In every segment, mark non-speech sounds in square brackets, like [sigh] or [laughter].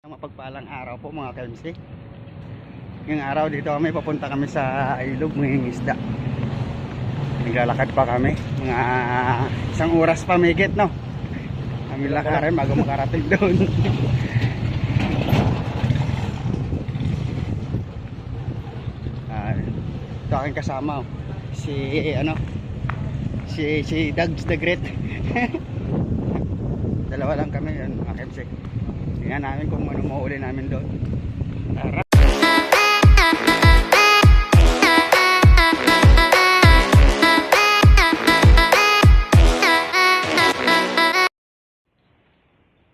Mapagpalang araw po mga KMC. Ngayong araw dito kami papunta kami sa ilog ng isda. Naglalakad pa kami. Mga isang oras pa migit no. Kami lakarin bago makarating doon. [laughs] Ah, ito aking kasama oh. si ano si si Doug's the Great. [laughs] Dalawa lang kami yun mga KMC. Tingnan namin kung ano mauuli namin doon. Tara.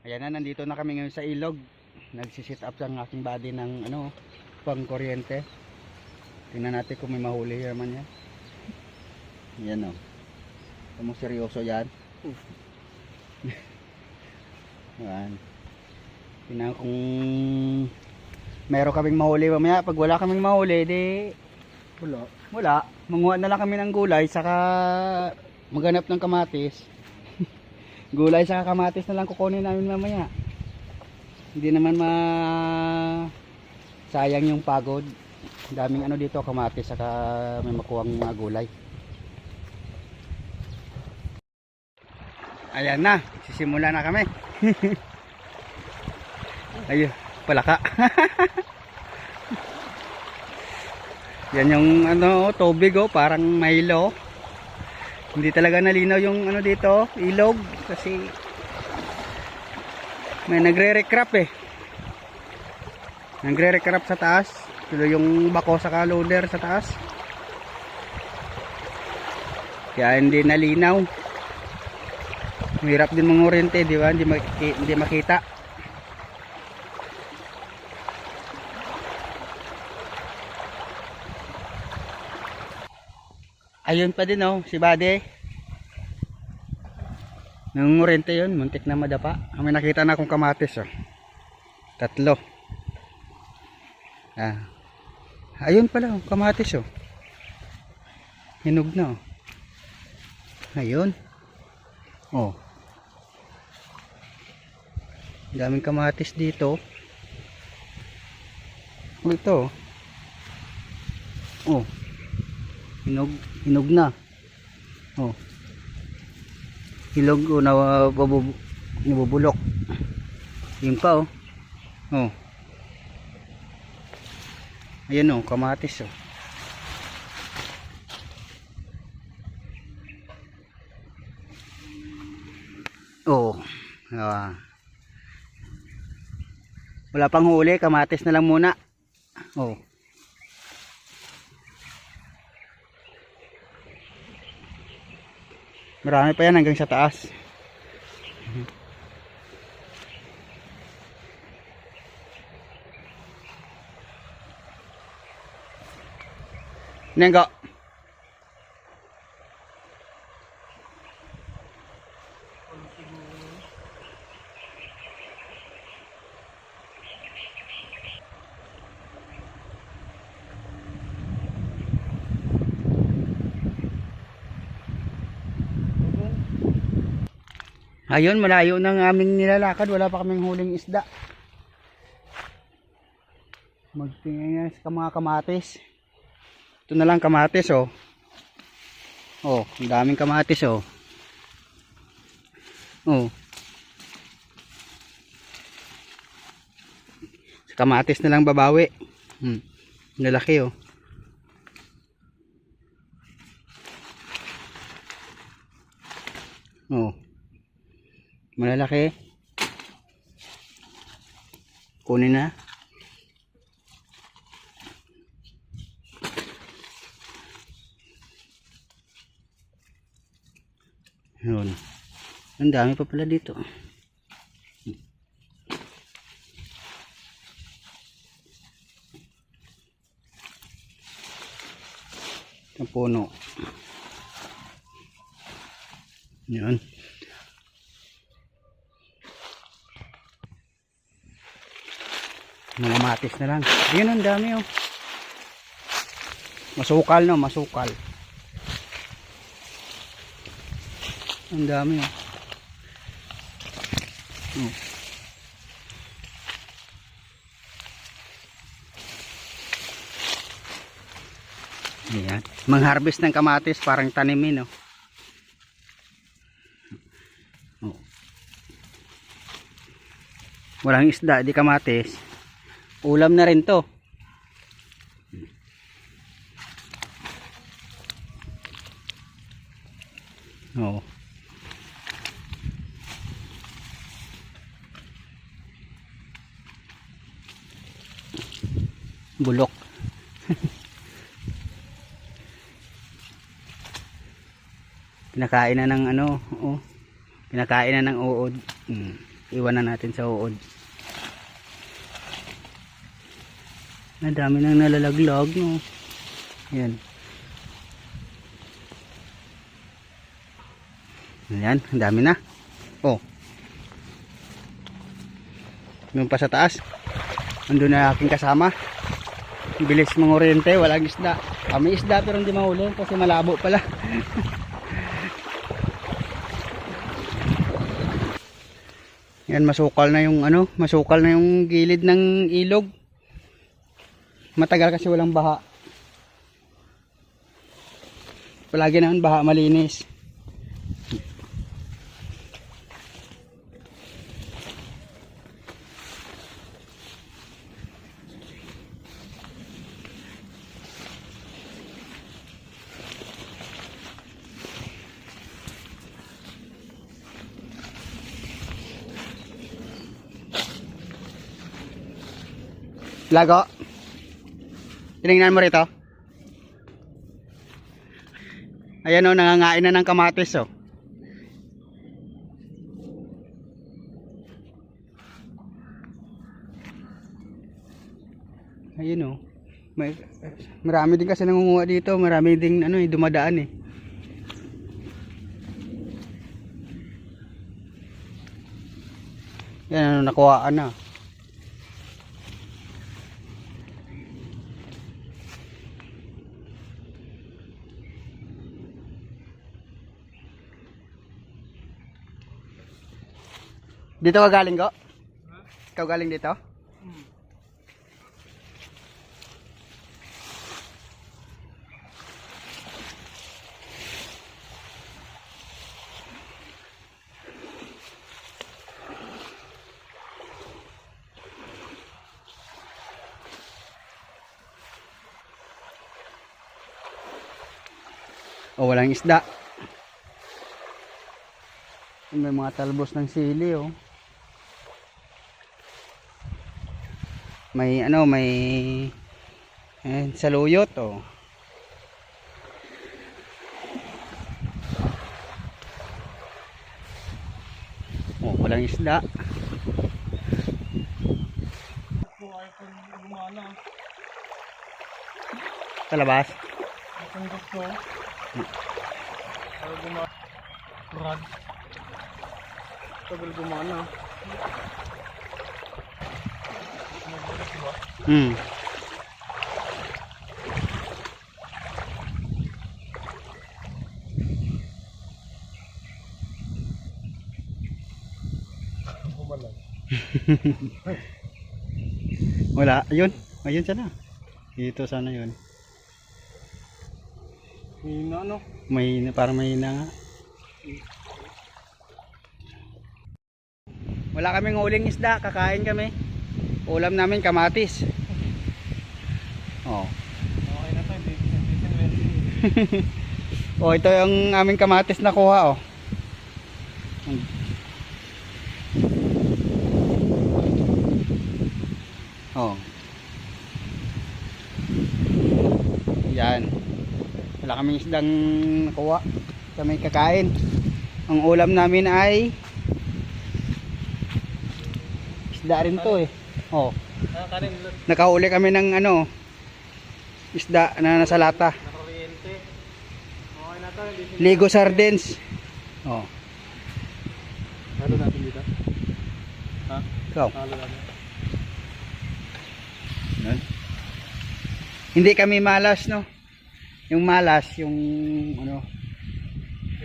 Ayan na, nandito na kami ngayon sa ilog. Nagsisit up ang aking body ng ano, pang kuryente. Tingnan natin kung may mahuli naman yan. Yan o. Ano seryoso yan? [laughs] Yan. Tingnan kung meron kaming mahuli mamaya. Pag wala kaming mahuli, di Wala. wala. Manguha na lang kami ng gulay, saka maghanap ng kamatis. [laughs] gulay saka kamatis na lang kukunin namin mamaya. Hindi naman ma sayang yung pagod. Daming ano dito kamatis saka may makuwang mga gulay. Ayan na, sisimula na kami. [laughs] Ayun, palaka. Yan yung ano, tubig oh, parang Milo. Hindi talaga nalinaw yung ano dito, ilog kasi may nagre-recrap eh. Nagre-recrap sa taas. Ito yung bako sa loader sa taas. Kaya hindi nalinaw. Mahirap din mangurente, di ba? Hindi, maki- hindi makita. Ayun pa din oh, si Bade. Nangungurente yun, muntik na madapa. May nakita na akong kamatis oh. Tatlo. Ah. Ayun pala oh, kamatis oh. Hinog na oh. Ayun. Oh. Daming kamatis dito. Oh, ito. Oh. Hinog, hinog na. Oh. Hilog o na babub, nabubulok. Yun pa oh. Oh. Ayan oh, kamatis oh. Oh. Wala pang huli, kamatis na lang muna. Oh. Marami pa yan hanggang sa taas. Nenggo. Ayun, malayo ng aming nilalakad. Wala pa kaming huling isda. Magtingin sa mga kamatis. Ito na lang kamatis, oh. Oh, ang daming kamatis, oh. Oh. Sa kamatis na lang babawi. Hmm. Lalaki, oh. Oh. Malalaki. Kunin na. Yun. Ang dami pa pala dito. Ang puno. Yun. mga matis na lang ayun ang dami oh masukal no masukal ang dami oh, oh. Ayan. Mangharvest ng kamatis parang tanimin no. Oh. Walang isda, di kamatis. Ulam na rin to. Oo. Bulok. [laughs] Pinakain na ng ano, oo. Pinakain na ng uod. Hmm. Iwan na natin sa uod. Ang dami nang nalalaglag, no. Yan. Ang dami na. Oh. Doon pa sa taas. Andun na aking kasama. Bilis mga oriente, walang isda. Kami isda pero hindi mahuli kasi malabo pala. [laughs] Yan masukal na yung ano, masukal na yung gilid ng ilog. Matagal kasi walang baha. Palagi naman baha malinis. Lago. Tinignan mo rito. Ayan o, nangangain na ng kamatis o. Ayun o. May, marami din kasi nangunguha dito. Marami din ano, eh, dumadaan eh. Yan ano, nakuhaan na. Dito ka galing ko? Ikaw galing dito? O walang isda. May mga talbos ng sili oh. May ano, may eh, saluyot oh. Oh, walang isda. Sa labas. Ang gusto. Tagal gumana. Tagal gumana. Hmm. [laughs] Wala. Ayun. Ayun sana. Dito sana yun. Hina no. May parang may na. Wala kaming huling isda, kakain kami. Ulam namin kamatis. Oh. Okay na ready. [laughs] Oh, ito yung aming kamatis na kuha oh. Oh. Yan. Wala kaming isdang nakuha. Kami kakain. Ang ulam namin ay isda rin to eh. Oh. Ah. Nakahuli kami ng ano isda na nasa lata. Bitin. Ligo sardines. Oh. Halo natin dito. Ha? Ikaw. Halo natin. Yan. Hindi kami malas, no? Yung malas, yung ano,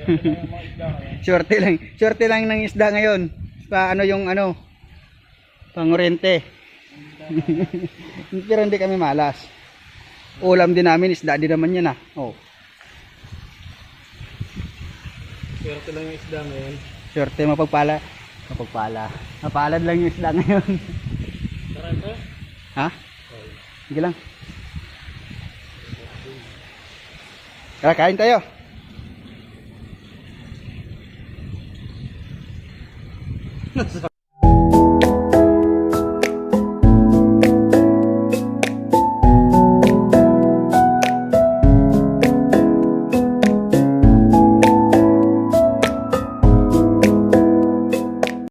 [laughs] shorty lang. Shorty lang ng isda ngayon. Pa ano yung ano, pangurente. [laughs] Pero hindi kami malas. Ulam din namin, isda din naman yan ah. Oh, Swerte lang yung isda ngayon. swerte mapagpala. Mapagpala. Mapalad lang yung isda ngayon. Tara ito. ha? Sige lang. Tara, kain tayo. [laughs]